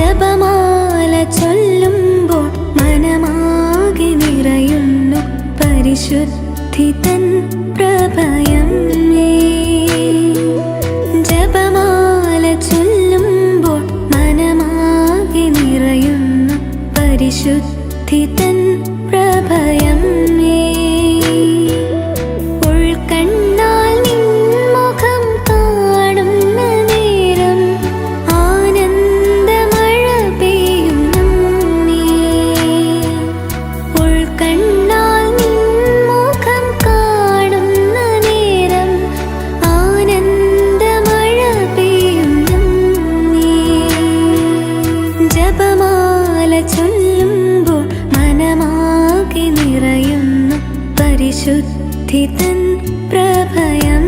ജപമാല ചൊല്ലുമ്പോൾ മനമാകെ നിറയുന്നു പരിശുദ്ധി തൻ പ്രഭയം ജപമാല ചൊല്ലുമ്പോൾ മനമാകെ നിറയുന്നു പരിശുദ്ധി തൻ പ്രഭയം ചൊല്ലുമ്പോൾ മനമാകെ നിറയുന്നു പരിശുദ്ധിതൻ പ്രഭയം.